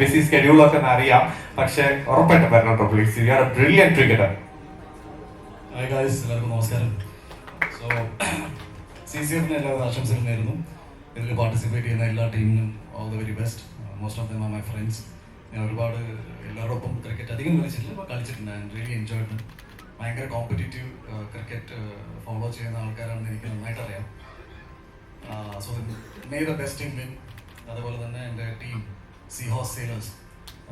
BC സ്കെഡ്യൂളൊക്കെ അറിയാം. പക്ഷെ ഉറപ്പായിട്ടും വരണം കേട്ടോ please you are a brilliant cricketer hi guys എല്ലാവർക്കും നമസ്കാരം. സോ സി സി എഫിന് എല്ലാവരും ആശംസകൾ നേരുന്നു. ഇതിൽ പാർട്ടിസിപ്പേറ്റ് ചെയ്യുന്ന എല്ലാ ടീമിനും all the very best most of them are my friends ഞാൻ ഒരുപാട് എല്ലാവരോടൊപ്പം ക്രിക്കറ്റ് അധികം കളിച്ചിട്ടില്ല കളിച്ചിട്ടുണ്ട്. ആൻഡ് റിയലി എൻജോയ്ഡ് ഭയങ്കര കോമ്പറ്റീറ്റീവ് ക്രിക്കറ്റ് ഫോളോ ചെയ്യുന്ന ആൾക്കാരാണെന്ന് എനിക്ക് നന്നായിട്ട് അറിയാം. So may the best team win അതുപോലെ തന്നെ എന്റെ ടീം സി ഹോസ് സെയിലേഴ്സ്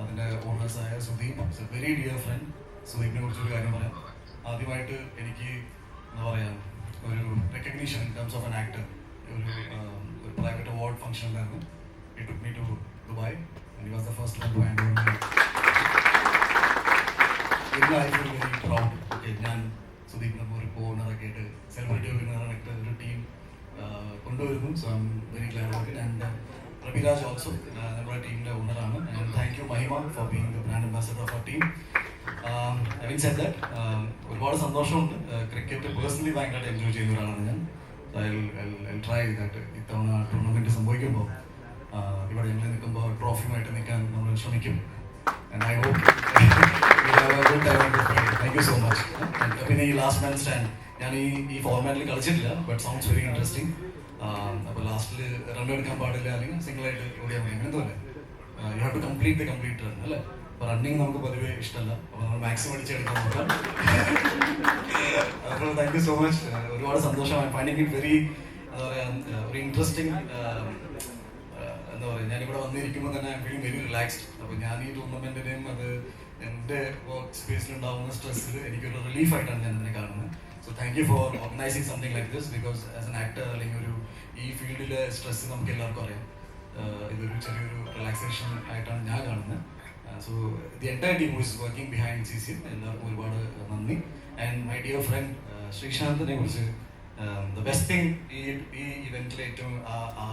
അതിന്റെ ഓണേഴ്സായ സുദീപ് വെരി ഡിയർ ഫ്രണ്ട് സുദീപിനെ കുറിച്ചൊരു കാര്യം പറയാം. ആദ്യമായിട്ട് എനിക്ക് എന്താ പറയുക ഒരു recognition in terms of an actor ഒരു ഒരു private award ഫംഗ്ഷനിലായിരുന്നു it took me to Dubai and was the first feel very proud okay ഞാൻ സുദീപ് നമ്മൾ ഒരു ഓണറൊക്കെ ആയിട്ട് സെലിബ്രിറ്റി ഒരു ടീം കൊണ്ടുവരുന്നു. So I'm very glad and Rabiraj also നമ്മുടെ ടീമിന്റെ ഓണറാണ് and thank you Mahima for being the brand ambassador of our team having said that ഒരുപാട് സന്തോഷമുണ്ട്. ക്രിക്കറ്റ് പേഴ്സണലി ഭയങ്കരമായിട്ട് എൻജോയ് ചെയ്യുന്ന ഒരാളാണ് ഞാൻ. ട്രൈ ദാറ്റ് ഇത്തവണ ടൂർണമെന്റ് സംഭവിക്കുമ്പോൾ ഇവിടെ ഞങ്ങൾ നിൽക്കുമ്പോൾ ട്രോഫിയുമായിട്ട് നിൽക്കാൻ നമ്മൾ ശ്രമിക്കും. And I hope thank you so much പിന്നെ ഈ ലാസ്റ്റ് മാൻ സ്റ്റാൻഡ് ഞാൻ ഈ ഈ ഫോർമാറ്റിൽ കളിച്ചിട്ടില്ല ബട്ട് സൗണ്ട്സ് വെരി ഇൻട്രസ്റ്റിംഗ് അപ്പോൾ ലാസ്റ്റിൽ റൺ എടുക്കാൻ പാടില്ല അല്ലെങ്കിൽ സിംഗിൾ ആയിട്ട് ഓടിയാൽ മതി. അങ്ങനെ തോന്നുന്നു you have to complete the complete run അല്ലേ? അപ്പോൾ റണ്ണിങ് നമുക്ക് പൊതുവേ ഇഷ്ടമല്ല. അപ്പോൾ നമ്മൾ മാക്സിമം അടിച്ചെടുക്കാൻ നോക്കാം. അപ്പോൾ താങ്ക് യു സോ മച്ച് ഒരുപാട് സന്തോഷമായി ഫൈൻഡിങ് വെരി എന്താ പറയുക ഒരു ഇൻട്രസ്റ്റിംഗ് എന്താ പറയുക ഞാനിവിടെ വന്നിരിക്കുമ്പോൾ തന്നെ ഐ ഫീൽ വെരി റിലാക്സ്ഡ് ഞാൻ ഈ അത് എന്റെ വർക്ക് സ്പേസിൽ ഉണ്ടാകുന്ന സ്ട്രെസ്സിൽ എനിക്കൊരു റിലീഫ് ആയിട്ടാണ് ഞാൻ ഇതിനെ കാണുന്നത്. So thank you for organising something like this because as an actor അല്ലെങ്കിൽ ഒരു ഈ ഫീൽഡിലെ സ്ട്രെസ് നമുക്ക് എല്ലാവർക്കും അറിയാം. ഇതൊരു ചെറിയൊരു റിലാക്സേഷൻ ആയിട്ടാണ് ഞാൻ കാണുന്നത്. So the entire team is working behind C C എല്ലാവർക്കും ഒരുപാട് നന്ദി. ആൻഡ് മൈ ഡിയർ ഫ്രണ്ട് ശ്രീശാന്തിനെ കുറിച്ച് ദ ബെസ്റ്റ് തിങ് ഈ ഈ ഇവന്റിലേറ്റവും ഏറ്റവും ആ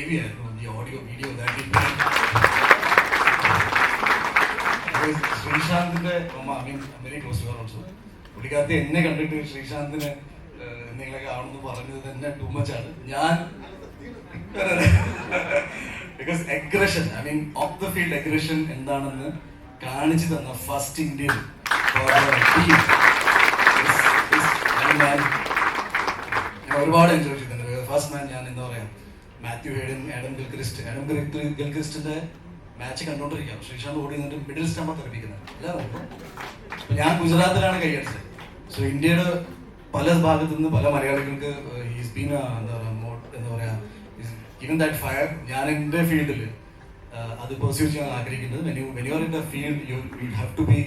ഏവിയായിരുന്നു ഈ ഓഡിയോ വീഡിയോ ശ്രീശാന്തിന്റെ അമ്മ വെരി ക്ലോസ് ഓൾസോ എന്നെ കണ്ടിട്ട് ശ്രീശാന്തിന് നിങ്ങളെ കാണുന്നു പറഞ്ഞത് തന്നെ ടൂ മച്ച് ആണ്. ഞാൻ because aggression I mean of the field aggression എന്താണെന്ന് കാണിച്ചു തന്ന ഫസ്റ്റ് ഇന്ത്യൻ ഒരുപാട് എൻജോയ് ചെയ്തിട്ടുണ്ട്. ഫസ്റ്റ് മാൻ ഞാൻ എന്താ പറയാ മാത്യു ഹേഡൻ ഗിൽക്രിസ്റ്റ് ഗിൽക്രിസ്റ്റിന്റെ മാച്ച് കണ്ടോണ്ടിരിക്കാം. ശ്രീശാന്ത് ഓടി നിന്നിട്ട് മിഡിൽ സ്റ്റമ്പ തെറിപ്പിക്കുന്നത്. അല്ലാതെ ഞാൻ ഗുജറാത്തിലാണ് കൈയടിച്ചത് സോ ഇന്ത്യയുടെ പല ഭാഗത്തു നിന്ന് പല മലയാളികൾക്ക് ഈസ് ബീൻ എന്താ എന്താ പറയാ ഗിവൻ ദാറ്റ് ഫയർ ഞാൻ എന്റെ ഫീൽഡിൽ അത് പെർസ്യൂ ചെയ്യാൻ ആഗ്രഹിക്കുന്നത് when you in the field you you have to be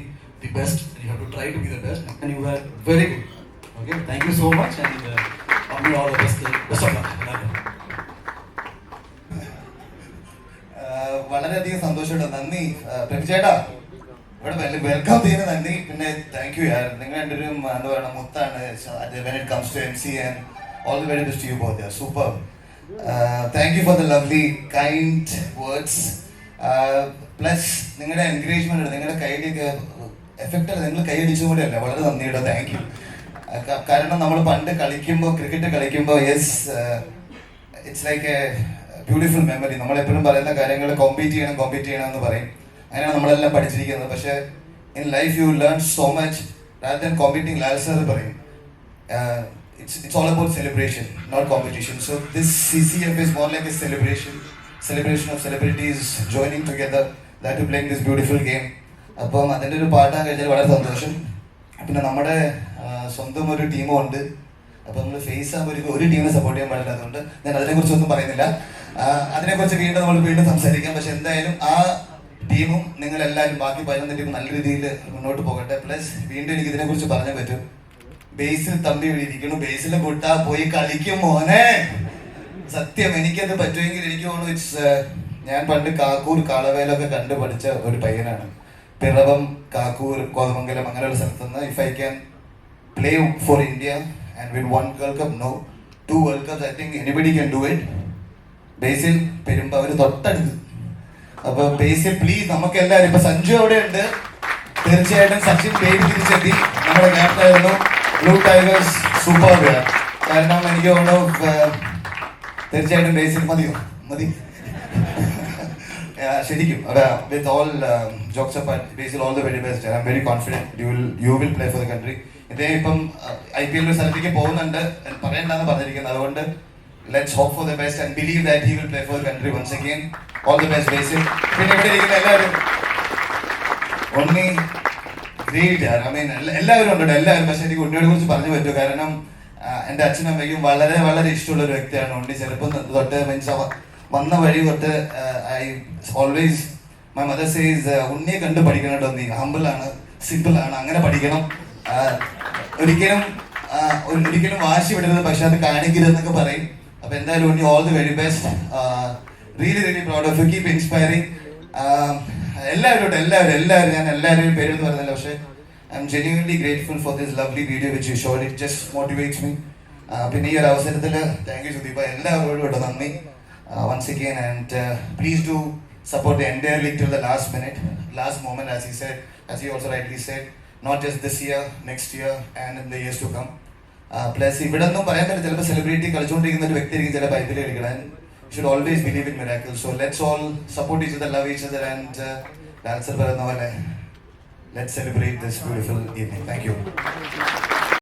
the best you have to try to be the best and you are very good okay thank you so much and all the best best of luck വളരെയധികം സന്തോഷമുണ്ട്. നന്ദി. ആഹ് പ്രഭു ഇവിടെ welcome ചെയ്യുന്ന നന്ദി. പിന്നെ thank you യാർ നിങ്ങൾ ഒരു എന്താ പറയുക മുത്താണ് and all the very best you both super thank you for the lovely kind words plus നിങ്ങളുടെ എൻകറേജ്മെന്റ് നിങ്ങളുടെ കൈയിലേക്ക് എഫക്റ്റ് അല്ല. നിങ്ങൾ കൈയടിച്ചും കൂടെ അല്ല. വളരെ നന്ദിയുടെ താങ്ക് യു കാരണം നമ്മൾ പണ്ട് കളിക്കുമ്പോൾ ക്രിക്കറ്റ് കളിക്കുമ്പോൾ yes it's like a beautiful memory നമ്മൾ എപ്പോഴും പറയുന്ന കാര്യങ്ങൾ കോമ്പീറ്റ് ചെയ്യണം കോമ്പീറ്റ് ചെയ്യണം എന്ന് പറയും. അങ്ങനെയാണ് നമ്മളെല്ലാം പഠിച്ചിരിക്കുന്നത്. പക്ഷേ in life you learn so much rather than competing Lal sir പറയും it's all about celebration not competition so this C C F is more like a celebration celebration of celebrities joining together that playing this beautiful game അപ്പം അതിന്റെ ഒരു പാട്ടാൻ കഴിഞ്ഞാൽ വളരെ സന്തോഷം. പിന്നെ നമ്മുടെ സ്വന്തം ഒരു ടീമും ഉണ്ട്. അപ്പൊ നമ്മൾ ഫേസ് ആകുമ്പോൾ ഒരു ഒരു ടീമിനെ സപ്പോർട്ട് ചെയ്യാൻ പാടില്ല. അതുകൊണ്ട് ഞാൻ അതിനെക്കുറിച്ച് ഒന്നും പറയുന്നില്ല. അതിനെ അതിനെക്കുറിച്ച് വീണ്ടും നമ്മൾ വീണ്ടും സംസാരിക്കാം. പക്ഷെ എന്തായാലും ആ ടീമും നിങ്ങൾ എല്ലാവരും ബാക്കി പതിനൊന്ന് ടീമും നല്ല രീതിയിൽ മുന്നോട്ട് പോകട്ടെ. പ്ലസ് വീണ്ടും എനിക്ക് ഇതിനെക്കുറിച്ച് പറഞ്ഞാൽ പറ്റും. ബേസിൽ തമ്പി ഇരിക്കുന്നു. ബേസിൽ കൂട്ടാ പോയി കളിക്കും മോനെ. സത്യം എനിക്കത് പറ്റുമെങ്കിൽ എനിക്ക് തോന്നുന്നു ഇറ്റ്സ് ഞാൻ പണ്ട് കാക്കൂർ കാളവേലൊക്കെ കണ്ടു പഠിച്ച ഒരു പയ്യനാണ്. പിറവം കാക്കൂർ കോതമംഗലം അങ്ങനെയുള്ള സ്ഥലത്തുനിന്ന് if I can play for India and win one World Cup? No. Two World Cups, I think anybody can do it. Basil Perumbavoor തൊട്ടടുത്ത്. അപ്പൊ ബേസിൽ പ്ലീസ് നമുക്ക് എല്ലാവരും ഇപ്പൊ സഞ്ജു അവിടെ ഉണ്ട് തീർച്ചയായിട്ടും സച്ചിൻ പേര് തിരിച്ചെത്തി. നമ്മുടെ ക്യാപ്റ്റൻ ആയിരുന്നു ബ്ലൂ ടൈഗേഴ്സ് സൂപ്പർ പ്ലെയർ കാരണം എനിക്ക് തോന്നുന്നു തീർച്ചയായിട്ടും ബേസിൽ മതിയോ? മതി. ശരിക്കും. അതെ with all jokes Basil all the very best I'm very confident you will you will play for the country ഇദ്ദേഹം ഇപ്പം ഐ പി എല്ലിൽ സ്ഥലത്തേക്ക് പോകുന്നുണ്ട് പറയണ്ടെന്ന് പറഞ്ഞിരിക്കുന്നത് അതുകൊണ്ട് let's hope for the best and believe that he will play for country once again all the best Basil പിന്നെ ഇവിടെ ഇരിക്കുന്ന എല്ലാവരും. ഉണ്ണി ഗ്രേറ്റ്. ഐ മീൻ എല്ലാവരും ഉണ്ട് എല്ലാവരും. പക്ഷെ എനിക്ക് ഉണ്ണിയോട് കുറിച്ച് പറഞ്ഞു പറ്റൂ. കാരണം എന്റെ എന്റെ അച്ഛനും അമ്മയ്ക്കും വളരെ വളരെ ഇഷ്ടമുള്ള ഒരു വ്യക്തിയാണ് ഉണ്ണി. ചെറുപ്പം തൊട്ട് മീൻസ് വന്ന വഴി തൊട്ട് I always my mother says ഉണ്ണിയെ കണ്ട് പഠിക്കണം കേട്ടോ നീ. ആണ് സിമ്പിൾ ആണ് അങ്ങനെ പഠിക്കണം. ആ, ഒരിക്കലും ഒരിക്കലും വാശി വിടരുത് പക്ഷെ അത് കാണിക്കരുതെന്നൊക്കെ പറയും. അപ്പൊ എന്തായാലും Unni all the very best really really proud of you keep inspiring എല്ലാവരും ഉണ്ട് എല്ലാവരും എല്ലാവരും. ഞാൻ എല്ലാവരുടെയും പേരെന്ന് പറഞ്ഞില്ല പക്ഷേ I am genuinely grateful for this lovely video which you it just motivates me പിന്നെ ഈ ഒരു അവസരത്തിൽ താങ്ക് യു സുദീപ എല്ലാവരോടും ഇവിടെ നന്ദി. Once again and please do support എന്റെ Litt till the last minute last moment as ഈ said as you also rightly said not just this year next year and in the years to come plus ഇവിടെ ഒന്നും പറയാൻ പറ്റില്ല. ചിലപ്പോൾ celebrity കളിച്ചുകൊണ്ടിരിക്കുന്ന ഒരു വ്യക്തിയായിരിക്കും ചില bible കളിക്കണം should always believe in miracle so let's all support each other love each other and dancer പറയുന്ന പോലെ let celebrate this beautiful evening thank you